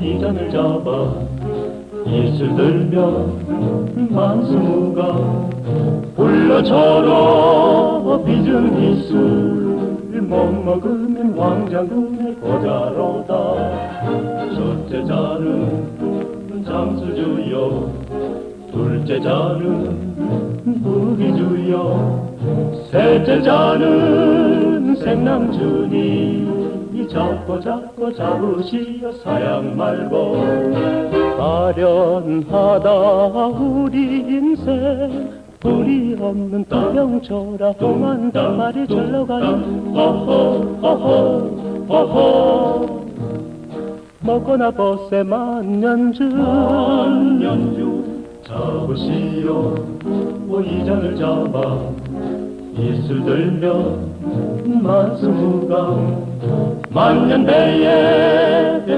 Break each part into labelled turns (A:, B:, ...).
A: 잔을 잡아 입술 들며 만수무가. 불러처럼 빚은 이술 못 먹으면 왕장군의 고자로다. 첫째 자는 장수주여 둘째 자는 무기주여 셋째 자는 생남주니 잡고 잡고 잡으시어 사양 말고 아련하다. 우리 인생 우리 없는 도병쳐라 험한 대가리 절로 가는 허허 허허 허허. 먹거나 벗세 만년주 만년주 잡으시오 이 잔을 잡아 입술 들며 만수무가 만년배에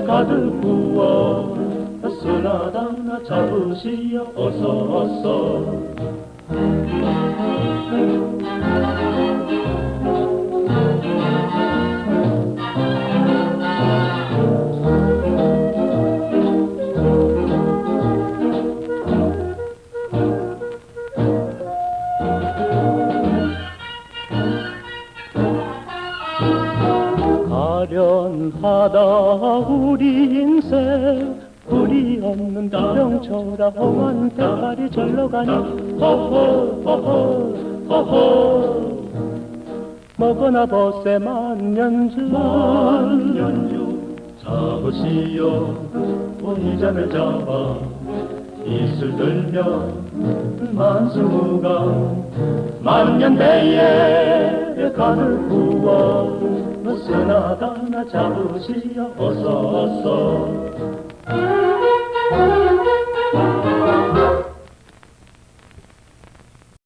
A: 가득 부어 쓰나다나 잡으시오 어서 어서 가련하다. 우리 인생 우리 없는 다병쳐라 험한 대가리 절로 가니. 허허 허허 허허. 먹거나 벗세 만년주. 만년주 잡으시오. 이 잔을 잡아 입술 들며 만수무가 만년대에 가을 부어 쓰나다나 잡으시오 어서 어서